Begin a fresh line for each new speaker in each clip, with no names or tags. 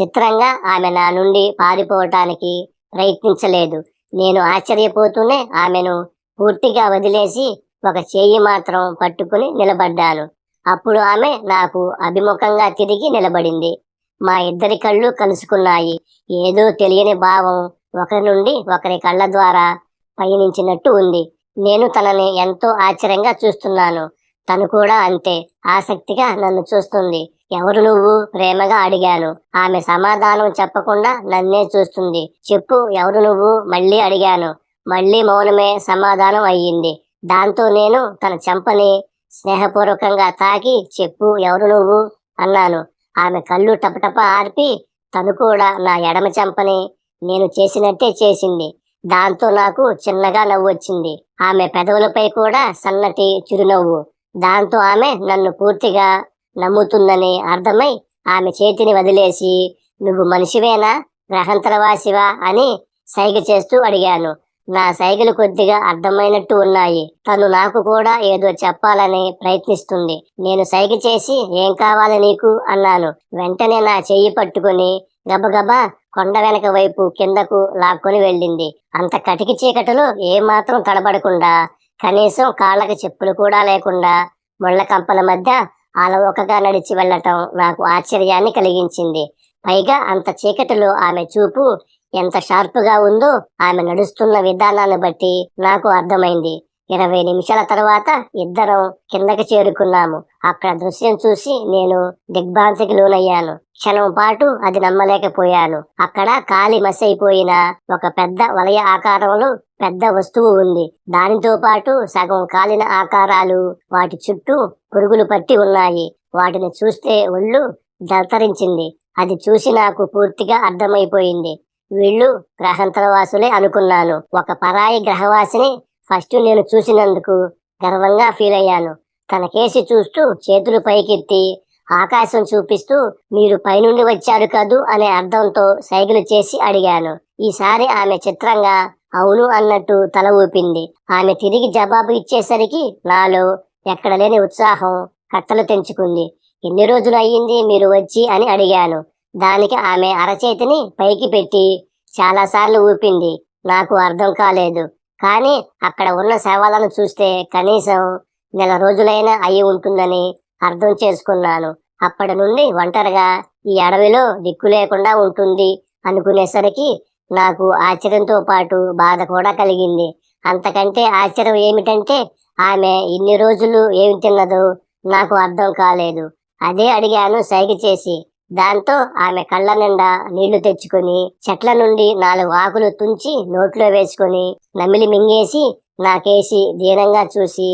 చిత్రంగా ఆమె నా నుండి పారిపోవటానికి ప్రయత్నించలేదు. నేను ఆశ్చర్యపోతూనే ఆమెను పూర్తిగా వదిలేసి ఒక చేయి మాత్రం పట్టుకుని నిలబడ్డాను. అప్పుడు ఆమె నాకు అభిముఖంగా తిరిగి నిలబడింది. మా ఇద్దరి కళ్ళు కలుసుకున్నాయి. ఏదో తెలియని భావం ఒకరి నుండి ఒకరి కళ్ళ ద్వారా పయనించినట్టు ఉంది. నేను తనని ఎంతో ఆశ్చర్యంగా చూస్తున్నాను. తను కూడా అంతే ఆసక్తిగా నన్ను చూస్తుంది. ఎవరు నువ్వు? ప్రేమగా అడిగాను. ఆమె సమాధానం చెప్పకుండా నన్నే చూస్తుంది. చెప్పు ఎవరు నువ్వు? మళ్ళీ అడిగాను. మళ్ళీ మౌనమే సమాధానం అయ్యింది. దాంతో నేను తన చెంపని స్నేహపూర్వకంగా తాకి చెప్పు ఎవరు నువ్వు? అన్నాను. ఆమె కళ్ళు టపటప ఆర్పి తను కూడా నా ఎడమ చెంపని నేను చేసినట్టే చేసింది. దాంతో నాకు చిన్నగా నవ్వు వచ్చింది ఆమె పెదవులపై కూడా సన్నటి చిరునవ్వు. దాంతో ఆమె నన్ను పూర్తిగా నమ్ముతుందని అర్థమై ఆమె చేతిని వదిలేసి నువ్వు మనిషివేనా? గ్రహంతరవాసివా అని సైగ చేస్తూ అడిగాను. నా సైగలు కొద్దిగా అర్థమైనట్టు ఉన్నాయి. తను నాకు కూడా ఏదో చెప్పాలని ప్రయత్నిస్తుంది. నేను సైగ చేసి ఏం కావాలి నీకు? అన్నాను. వెంటనే నా చెయ్యి పట్టుకుని గబగబా కొండ వెనక వైపు కిందకు లాక్కొని వెళ్ళింది. అంత కటికి చీకటిలో ఏమాత్రం తడబడకుండా కనీసం కాళ్ళకి చెప్పులు కూడా లేకుండా ముళ్ళ కంపల మధ్య అలవోకగా నడిచి వెళ్ళటం నాకు ఆశ్చర్యాన్ని కలిగించింది. పైగా అంత చీకటిలో ఆమె చూపు ఎంత షార్ప్గా ఉందో ఆమె నడుస్తున్న విధానాన్ని బట్టి నాకు అర్థమైంది. ఇరవై నిమిషాల తర్వాత ఇద్దరం కిందకి చేరుకున్నాము. అక్కడ దృశ్యం చూసి నేను దిగ్భ్రాంతికి లోనయ్యాను. క్షణం పాటు అది నమ్మలేకపోయాను. అక్కడ కాలి మసైపోయిన ఒక పెద్ద వలయ ఆకారంలో పెద్ద వస్తువు ఉంది. దానితో పాటు సగం కాలిన ఆకారాలు వాటి చుట్టూ పురుగులు పట్టి ఉన్నాయి. వాటిని చూస్తే ఒళ్ళు దత్తరించింది అది చూసి నాకు పూర్తిగా అర్థమైపోయింది. వీళ్ళు గ్రహాంతరవాసులే అనుకున్నాను. ఒక పరాయి గ్రహవాసిని ఫస్ట్ నేను చూసినందుకు గర్వంగా ఫీల్ అయ్యాను. తన కేసి చూస్తూ చేతులు పైకెత్తి ఆకాశం చూపిస్తూ మీరు పైనుండి వచ్చారు కదూ అనే అర్థంతో సైగలు చేసి అడిగాను. ఈసారి ఆమె చిత్రంగా అవును అన్నట్టు తల ఊపింది. ఆమె తిరిగి జవాబు ఇచ్చేసరికి నాలో ఎక్కడ లేని ఉత్సాహం కట్టలు తెంచుకుంది. ఎన్ని రోజులు అయ్యింది మీరు వచ్చి? అని అడిగాను. దానికి ఆమె అరచేతిని పైకి పెట్టి చాలాసార్లు ఊపింది. నాకు అర్థం కాలేదు. కానీ అక్కడ ఉన్న శవాలను చూస్తే కనీసం నెల రోజులైనా అయి ఉంటుందని అర్థం చేసుకున్నాను. అప్పటి నుండి ఒంటరిగా ఈ అడవిలో దిక్కు లేకుండా ఉంటుంది అనుకునేసరికి నాకు ఆశ్చర్యంతో పాటు బాధ కూడా కలిగింది. అంతకంటే ఆశ్చర్యం ఏమిటంటే ఆమె ఇన్ని రోజులు ఏమి తిన్నదో నాకు అర్థం కాలేదు. అదే అడిగాను సైగ చేసి. దాంతో ఆమె కళ్ళ నిండా నీళ్ళు తెచ్చుకొని చెట్ల నుండి నాలుగు ఆకులు తుంచి నోట్లో వేసుకొని నమిలి మింగేసి నాకేసి దీనంగా చూసి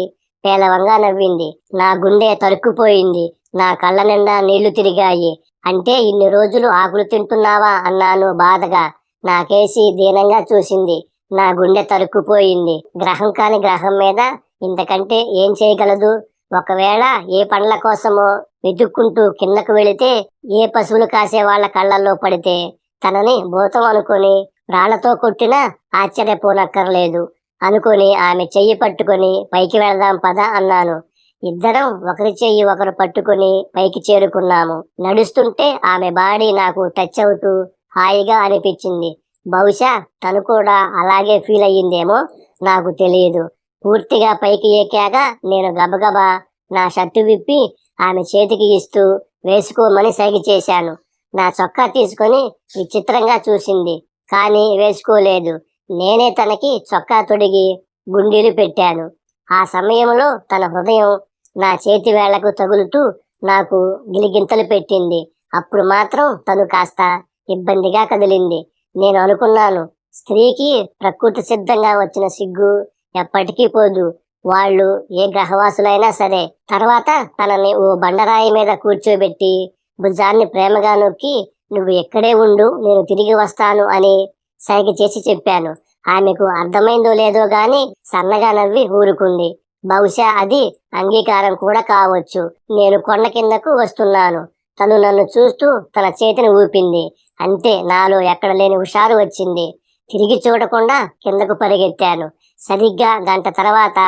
పేలవంగా నవ్వింది. నా గుండె తరుక్కుపోయింది. నా కళ్ళ నిండా నీళ్ళు తిరిగాయి. అంటే ఇన్ని రోజులు ఆకులు తింటున్నావా అన్నాను బాధగా. నాకేసి దీనంగా చూసింది. నా గుండె తరుక్కుపోయింది. గ్రహం కాని గ్రహం మీద ఇంతకంటే ఏం చేయగలదు? ఒకవేళ ఏ పండ్ల కోసమో వెతుక్కుంటూ కిందకు వెళితే ఏ పశువులు కాసే వాళ్ళ కళ్ళల్లో పడితే? తనని భూతం అనుకొని రాళ్ళతో కొట్టినా ఆశ్చర్యపోనక్కర్లేదు. అనుకొని ఆమె చెయ్యి పట్టుకొని పైకి వెళదాం పద అన్నాను. ఇద్దరం ఒకరి చెయ్యి ఒకరు పట్టుకొని పైకి చేరుకున్నాము. నడుస్తుంటే ఆమె బాడీ నాకు టచ్ అవుతూ హాయిగా అనిపించింది. బహుశా తను కూడా అలాగే ఫీల్ అయ్యిందేమో నాకు తెలియదు. పూర్తిగా పైకి ఎక్కాక నేను గబగబా నా షర్టు విప్పి ఆమె చేతికి ఇస్తూ వేసుకోమని సైగ చేశాను. నా చొక్కా తీసుకొని విచిత్రంగా చూసింది కానీ వేసుకోలేదు. నేనే తనకి చొక్కా తొడిగి గుండీలు పెట్టాను. ఆ సమయంలో తన హృదయం నా చేతి వేళ్ళకు తగులుతూ నాకు గిలిగింతలు పెట్టింది. అప్పుడు మాత్రం తను కాస్త ఇబ్బందిగా కదిలింది. నేను అనుకున్నాను స్త్రీకి ప్రకృతి సిద్ధంగా వచ్చిన సిగ్గు ఎప్పటికీ పోదు. వాళ్ళు ఏ గ్రహవాసులైనా సరే తర్వాత తనని ఓ బండరాయి మీద కూర్చోబెట్టి భుజాన్ని ప్రేమగా నొక్కి నువ్వు ఎక్కడే ఉండు నేను తిరిగి వస్తాను అని సైగ చేసి చెప్పాను. ఆమెకు అర్థమైందో లేదో గాని సన్నగా నవ్వి ఊరుకుంది. బహుశా అది అంగీకారం కూడా కావచ్చు. నేను కొండ కిందకు వస్తున్నాను. తను నన్ను చూస్తూ తన చేతిని ఊపింది. అంతే నాలో ఎక్కడ లేని హుషారు వచ్చింది. తిరిగి చూడకుండా కిందకు పరిగెత్తాను. సరిగ్గా గంట తర్వాత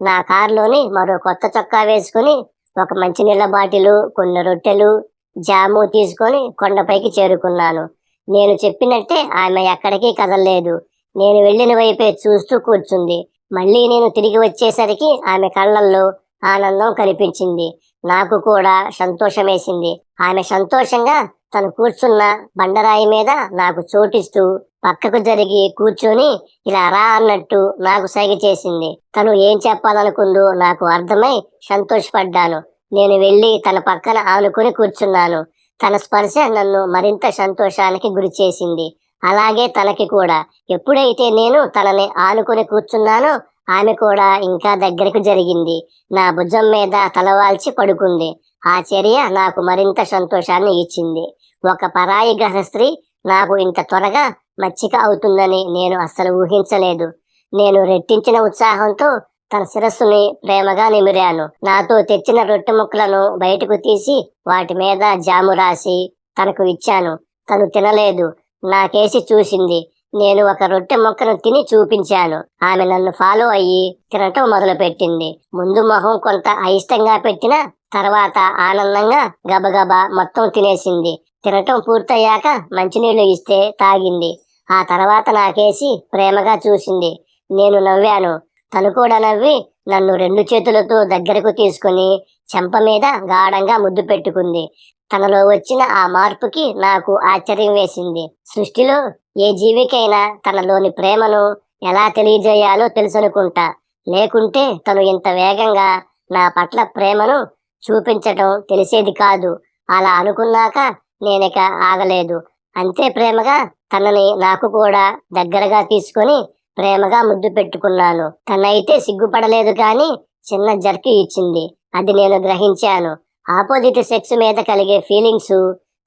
నా కారులోని మరో కొత్త చొక్కా వేసుకుని ఒక మంచినీళ్ళ బాటిలు కొన్ని రొట్టెలు జాము తీసుకొని కొండపైకి చేరుకున్నాను. నేను చెప్పినట్టే ఆమె ఎక్కడికి కదలలేదు. నేను వెళ్ళిన వైపే చూస్తూ కూర్చుంది. మళ్ళీ నేను తిరిగి వచ్చేసరికి ఆమె కళ్ళల్లో ఆనందం కనిపించింది. నాకు కూడా సంతోషమేసింది. ఆమె సంతోషంగా తను కూర్చున్న బండరాయి మీద నాకు చోటిస్తూ పక్కకు జరిగి కూర్చొని ఇలా రా అన్నట్టు నాకు సైగ చేసింది. తను ఏం చెప్పాలనుకుందో నాకు అర్థమై సంతోషపడ్డాను. నేను వెళ్ళి తన పక్కన ఆనుకుని కూర్చున్నాను. తన స్పర్శ నన్ను మరింత సంతోషానికి గురి చేసింది. అలాగే తనకి కూడా. ఎప్పుడైతే నేను తనని ఆనుకుని కూర్చున్నానో ఆమె కూడా ఇంకా దగ్గరకు జరిగింది. నా భుజం మీద తలవాల్చి పడుకుంది. ఆ చర్య నాకు మరింత సంతోషాన్ని ఇచ్చింది. ఒక పరాయి గ్రహ స్త్రీ నాకు ఇంత త్వరగా మచ్చిక అవుతుందని నేను అస్సలు ఊహించలేదు. నేను రెట్టించిన ఉత్సాహంతో తన శిరస్సుని ప్రేమగా నిమిరాను. నాతో తెచ్చిన రొట్టె ముక్కలను బయటకు తీసి వాటి మీద జాము రాసి తనకు ఇచ్చాను. తను తినలేదు. నాకేసి చూసింది. నేను ఒక రొట్టె మొక్కను తిని చూపించాను. ఆమె నన్ను ఫాలో అయ్యి తినటం మొదలుపెట్టింది. ముందు మొహం కొంత అయిష్టంగా పెట్టిన తర్వాత ఆనందంగా గబగబా మొత్తం తినేసింది. తినటం పూర్తయ్యాక మంచినీళ్ళు ఇస్తే తాగింది. ఆ తర్వాత నాకేసి ప్రేమగా చూసింది. నేను నవ్వాను. తను కూడా నవ్వి నన్ను రెండు చేతులతో దగ్గరకు తీసుకుని చెంప మీద గాఢంగా ముద్దు పెట్టుకుంది. తనలో వచ్చిన ఆ మార్పుకి నాకు ఆశ్చర్యం వేసింది. సృష్టిలో ఏ జీవికైనా తనలోని ప్రేమను ఎలా తెలియజేయాలో తెలుసనుకుంటా. లేకుంటే తను ఇంత వేగంగా నా పట్ల ప్రేమను చూపించటం తెలిసేది కాదు. అలా అనుకున్నాక నేనిక ఆగలేదు. అంతే ప్రేమగా తనని నాకు కూడా దగ్గరగా తీసుకొని ప్రేమగా ముద్దు పెట్టుకున్నాను. తనైతే సిగ్గుపడలేదు కానీ చిన్న జర్కి ఇచ్చింది. అది నేను గ్రహించాను. ఆపోజిట్ సెక్స్ మీద కలిగే ఫీలింగ్స్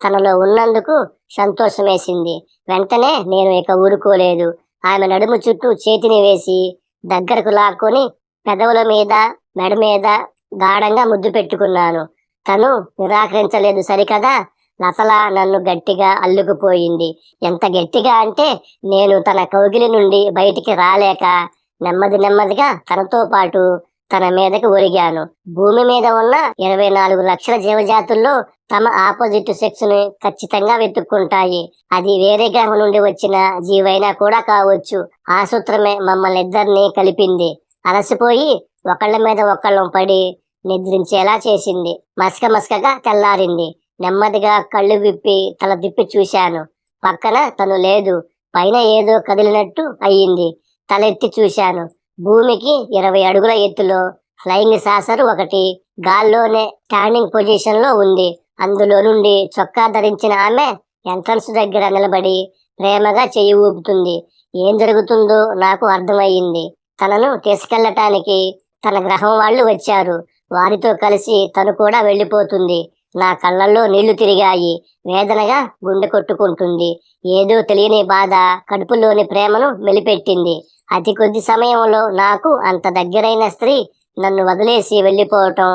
తనలో ఉన్నందుకు సంతోషమేసింది. వెంటనే నేను ఇక ఊరుకోలేదు. ఆమె నడుము చుట్టూ చేతిని వేసి దగ్గరకు లాక్కొని పెదవుల మీద మెడ మీద గాఢంగా ముద్దు పెట్టుకున్నాను. తను నిరాకరించలేదు. సరికదా? లతలా నన్ను గట్టిగా అల్లుకుపోయింది. ఎంత గట్టిగా అంటే నేను తన కౌగిలి నుండి బయటికి రాలేక నెమ్మది నెమ్మదిగా తనతో పాటు తన మీదకి ఒరిగాను. భూమి మీద ఉన్న ఇరవై నాలుగు లక్షల జీవజాతుల్లో తమ ఆపోజిట్ సెక్స్ని ఖచ్చితంగా వెతుక్కుంటాయి. అది వేరే గ్రహం నుండి వచ్చిన జీవైనా కూడా కావచ్చు. ఆ సూత్రమే మమ్మల్ని ఇద్దరిని కలిపింది. అలసిపోయి ఒకళ్ళ మీద ఒకళ్ళం పడి నిద్రించేలా చేసింది. మసక మసకగా తెల్లారింది. నెమ్మదిగా కళ్ళు విప్పి తల తిప్పి చూశాను. పక్కన తను లేదు. పైన ఏదో కదిలినట్టు అయ్యింది తలెత్తి చూశాను. భూమికి ఇరవై అడుగుల ఎత్తులో ఫ్లయింగ్ సాసర్ ఒకటి గాల్లోనే స్టాండింగ్ పొజిషన్లో ఉంది. అందులో నుండి చొక్కా ధరించిన ఆమె ఎంట్రన్స్ దగ్గర నిలబడి ప్రేమగా చెయ్యి ఊపుతుంది. ఏం జరుగుతుందో నాకు అర్థమయ్యింది. తనను తీసుకెళ్ళటానికి తన గ్రహం వాళ్ళు వచ్చారు. వారితో కలిసి తను కూడా వెళ్ళిపోతుంది. నా కళ్ళల్లో నీళ్ళు తిరిగాయి. వేదనగా గుండె కొట్టుకుంటుంది. ఏదో తెలియని బాధ కడుపులోని ప్రేమను మెలిపెట్టింది. అతి కొద్ది సమయంలో నాకు అంత దగ్గరైన స్త్రీ నన్ను వదిలేసి వెళ్ళిపోవటం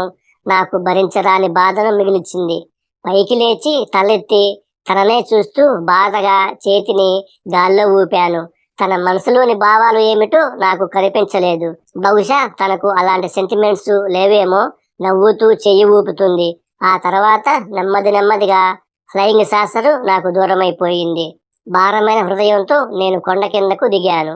నాకు భరించరాని బాధను మిగిలిచింది పైకి లేచి తలెత్తి తననే చూస్తూ బాధగా చేతిని గాల్లో ఊపాను. తన మనసులోని భావాలు ఏమిటో నాకు కనిపించలేదు. బహుశా తనకు అలాంటి సెంటిమెంట్స్ లేవేమో నవ్వుతూ చెయ్యి ఊపుతుంది. ఆ తర్వాత నెమ్మది నెమ్మదిగా ఫ్లయింగ్ సాసరు నాకు దూరమైపోయింది. భారమైన హృదయంతో నేను కొండ కిందకు దిగాను.